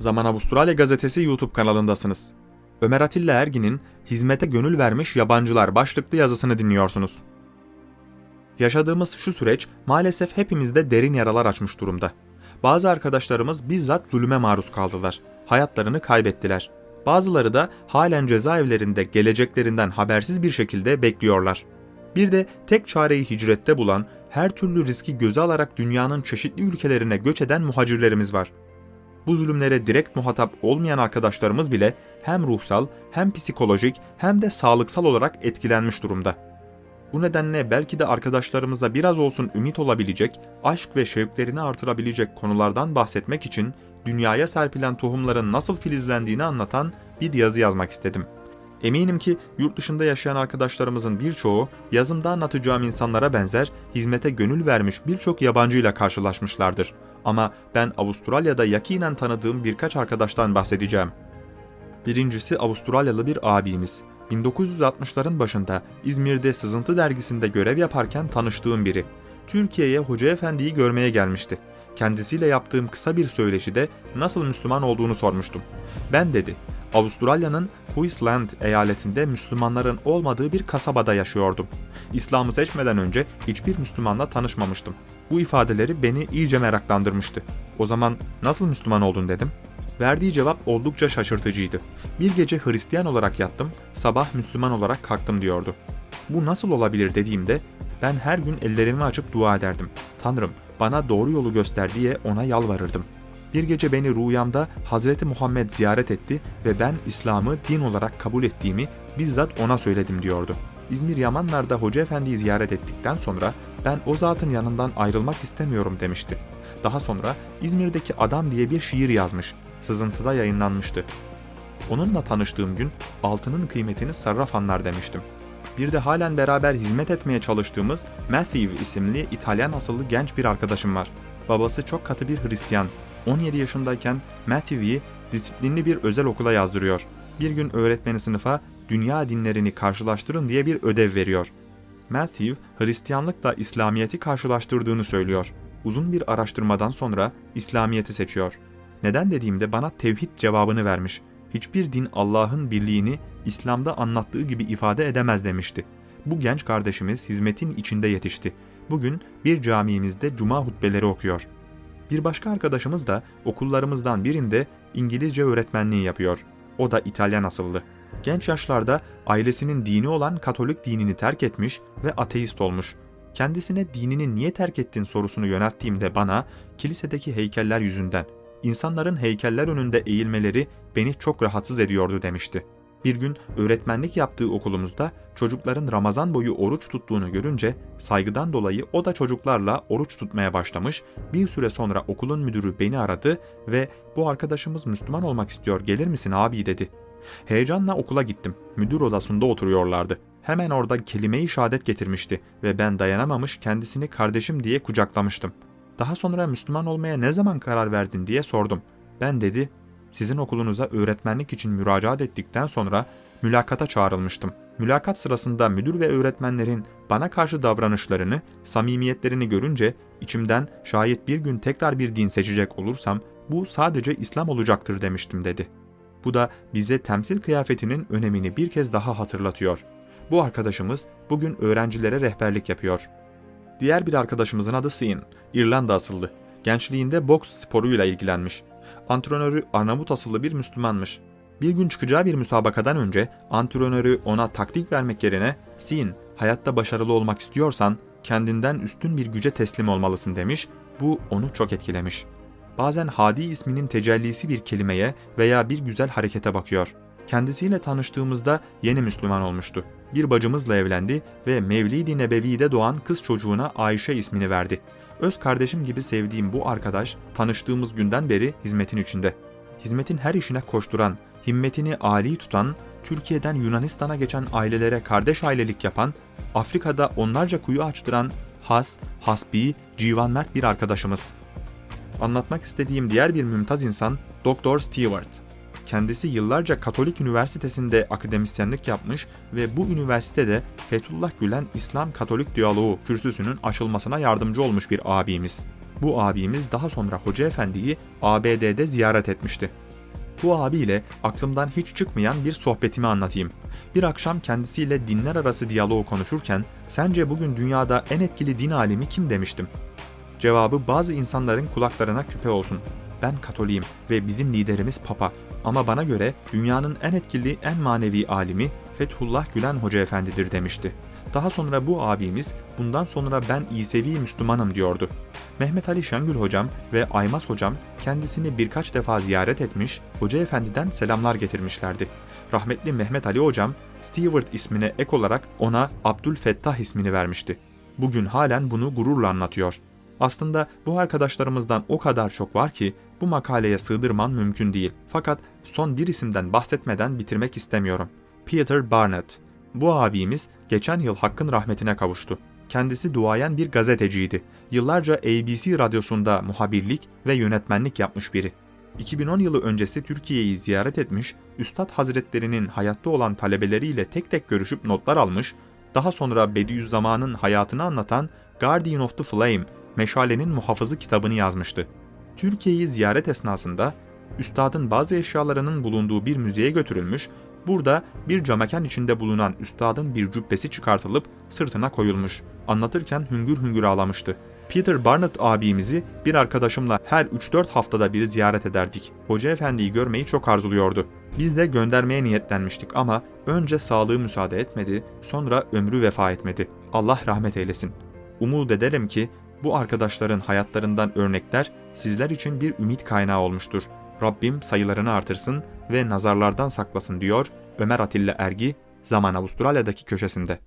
Zaman Avustralya Gazetesi YouTube kanalındasınız. Ömer Atilla Ergin'in Hizmete Gönül Vermiş Yabancılar başlıklı yazısını dinliyorsunuz. Yaşadığımız şu süreç maalesef hepimizde derin yaralar açmış durumda. Bazı arkadaşlarımız bizzat zulüme maruz kaldılar. Hayatlarını kaybettiler. Bazıları da halen cezaevlerinde geleceklerinden habersiz bir şekilde bekliyorlar. Bir de tek çareyi hicrette bulan, her türlü riski göze alarak dünyanın çeşitli ülkelerine göç eden muhacirlerimiz var. Bu zulümlere direkt muhatap olmayan arkadaşlarımız bile hem ruhsal, hem psikolojik, hem de sağlıksal olarak etkilenmiş durumda. Bu nedenle belki de arkadaşlarımıza biraz olsun ümit olabilecek, aşk ve şevklerini artırabilecek konulardan bahsetmek için dünyaya serpilen tohumların nasıl filizlendiğini anlatan bir yazı yazmak istedim. Eminim ki yurt dışında yaşayan arkadaşlarımızın birçoğu yazımda anlatacağım insanlara benzer hizmete gönül vermiş birçok yabancıyla karşılaşmışlardır. Ama ben Avustralya'da yakinen tanıdığım birkaç arkadaştan bahsedeceğim. Birincisi Avustralyalı bir abimiz. 1960'ların başında İzmir'de Sızıntı dergisinde görev yaparken tanıştığım biri. Türkiye'ye Hoca Efendi'yi görmeye gelmişti. Kendisiyle yaptığım kısa bir söyleşide nasıl Müslüman olduğunu sormuştum. Ben dedi, Avustralya'nın Queensland eyaletinde Müslümanların olmadığı bir kasabada yaşıyordum. İslam'ı seçmeden önce hiçbir Müslümanla tanışmamıştım. Bu ifadeleri beni iyice meraklandırmıştı. O zaman nasıl Müslüman oldun dedim. Verdiği cevap oldukça şaşırtıcıydı. Bir gece Hristiyan olarak yattım, sabah Müslüman olarak kalktım diyordu. Bu nasıl olabilir dediğimde ben her gün ellerimi açıp dua ederdim. Tanrım bana doğru yolu göster diye ona yalvarırdım. Bir gece beni rüyamda Hazreti Muhammed ziyaret etti ve ben İslam'ı din olarak kabul ettiğimi bizzat ona söyledim diyordu. İzmir Yamanlar'da Hoca Efendi'yi ziyaret ettikten sonra ben o zatın yanından ayrılmak istemiyorum demişti. Daha sonra İzmir'deki Adam diye bir şiir yazmış. Sızıntıda yayınlanmıştı. Onunla tanıştığım gün altının kıymetini sarrafanlar demiştim. Bir de halen beraber hizmet etmeye çalıştığımız Matthew isimli İtalyan asıllı genç bir arkadaşım var. Babası çok katı bir Hristiyan. 17 yaşındayken Matthew'i disiplinli bir özel okula yazdırıyor. Bir gün öğretmeni sınıfa dünya dinlerini karşılaştırın diye bir ödev veriyor. Matthew, Hristiyanlıkla İslamiyet'i karşılaştırdığını söylüyor. Uzun bir araştırmadan sonra İslamiyet'i seçiyor. Neden dediğimde bana tevhid cevabını vermiş. Hiçbir din Allah'ın birliğini İslam'da anlattığı gibi ifade edemez demişti. Bu genç kardeşimiz hizmetin içinde yetişti. Bugün bir camimizde cuma hutbeleri okuyor. Bir başka arkadaşımız da okullarımızdan birinde İngilizce öğretmenliği yapıyor. O da İtalyan asıllı. Genç yaşlarda ailesinin dini olan Katolik dinini terk etmiş ve ateist olmuş. Kendisine dinini niye terk ettin sorusunu yönelttiğimde bana kilisedeki heykeller yüzünden, insanların heykeller önünde eğilmeleri beni çok rahatsız ediyordu demişti. Bir gün öğretmenlik yaptığı okulumuzda çocukların Ramazan boyu oruç tuttuğunu görünce saygıdan dolayı o da çocuklarla oruç tutmaya başlamış. Bir süre sonra okulun müdürü beni aradı ve bu arkadaşımız Müslüman olmak istiyor gelir misin abi dedi. Heyecanla okula gittim. Müdür odasında oturuyorlardı. Hemen orada kelime-i şehadet getirmişti ve ben dayanamamış kendisini kardeşim diye kucaklamıştım. Daha sonra Müslüman olmaya ne zaman karar verdin diye sordum. Ben dedi, sizin okulunuza öğretmenlik için müracaat ettikten sonra mülakata çağrılmıştım. Mülakat sırasında müdür ve öğretmenlerin bana karşı davranışlarını, samimiyetlerini görünce içimden şayet bir gün tekrar bir din seçecek olursam bu sadece İslam olacaktır demiştim dedi. Bu da bize temsil kıyafetinin önemini bir kez daha hatırlatıyor. Bu arkadaşımız bugün öğrencilere rehberlik yapıyor. Diğer bir arkadaşımızın adı Sin, İrlanda asıllı. Gençliğinde boks sporuyla ilgilenmiş. Antrenörü Arnavut asıllı bir Müslümanmış. Bir gün çıkacağı bir müsabakadan önce antrenörü ona taktik vermek yerine Sin, hayatta başarılı olmak istiyorsan kendinden üstün bir güce teslim olmalısın demiş. Bu onu çok etkilemiş. Bazen Hadi isminin tecellisi bir kelimeye veya bir güzel harekete bakıyor. Kendisiyle tanıştığımızda yeni Müslüman olmuştu. Bir bacımızla evlendi ve Mevlid-i Nebevi'de doğan kız çocuğuna Ayşe ismini verdi. Öz kardeşim gibi sevdiğim bu arkadaş tanıştığımız günden beri hizmetin içinde. Hizmetin her işine koşturan, himmetini âli tutan, Türkiye'den Yunanistan'a geçen ailelere kardeş ailelik yapan, Afrika'da onlarca kuyu açtıran has, hasbi, civanmert bir arkadaşımız. Anlatmak istediğim diğer bir mümtaz insan Doktor Stewart. Kendisi yıllarca Katolik Üniversitesi'nde akademisyenlik yapmış ve bu üniversitede Fethullah Gülen İslam Katolik Diyaloğu kürsüsünün açılmasına yardımcı olmuş bir abimiz. Bu abimiz daha sonra Hoca Efendi'yi ABD'de ziyaret etmişti. Bu abiyle aklımdan hiç çıkmayan bir sohbetimi anlatayım. Bir akşam kendisiyle dinler arası diyaloğu konuşurken sence bugün dünyada en etkili din alimi kim demiştim. Cevabı bazı insanların kulaklarına küpe olsun. Ben Katoliyim ve bizim liderimiz Papa. Ama bana göre dünyanın en etkili, en manevi alimi Fethullah Gülen Hoca Efendidir demişti. Daha sonra bu abimiz bundan sonra ben İsevi Müslümanım diyordu. Mehmet Ali Şengül hocam ve Aymaz hocam kendisini birkaç defa ziyaret etmiş, Hoca Efendi'den selamlar getirmişlerdi. Rahmetli Mehmet Ali hocam Stewart ismine ek olarak ona Abdülfettah ismini vermişti. Bugün halen bunu gururla anlatıyor. Aslında bu arkadaşlarımızdan o kadar çok var ki bu makaleye sığdırman mümkün değil. Fakat son bir isimden bahsetmeden bitirmek istemiyorum. Peter Barnett. Bu abimiz geçen yıl hakkın rahmetine kavuştu. Kendisi duayen bir gazeteciydi. Yıllarca ABC radyosunda muhabirlik ve yönetmenlik yapmış biri. 2010 yılı öncesi Türkiye'yi ziyaret etmiş, Üstad Hazretlerinin hayatta olan talebeleriyle tek tek görüşüp notlar almış, daha sonra Bediüzzaman'ın hayatını anlatan Guardian of the Flame, Meşalenin Muhafızı kitabını yazmıştı. Türkiye'yi ziyaret esnasında üstadın bazı eşyalarının bulunduğu bir müzeye götürülmüş, burada bir camekan içinde bulunan üstadın bir cübbesi çıkartılıp sırtına koyulmuş. Anlatırken hüngür hüngür ağlamıştı. Peter Barnett abimizi bir arkadaşımla her 3-4 haftada bir ziyaret ederdik. Hoca efendiyi görmeyi çok arzuluyordu. Biz de göndermeye niyetlenmiştik ama önce sağlığı müsaade etmedi, sonra ömrü vefa etmedi. Allah rahmet eylesin. Umut ederim ki bu arkadaşların hayatlarından örnekler sizler için bir ümit kaynağı olmuştur. Rabbim sayılarını artırsın ve nazarlardan saklasın diyor Ömer Atilla Ergi, Zaman Avustralya'daki köşesinde.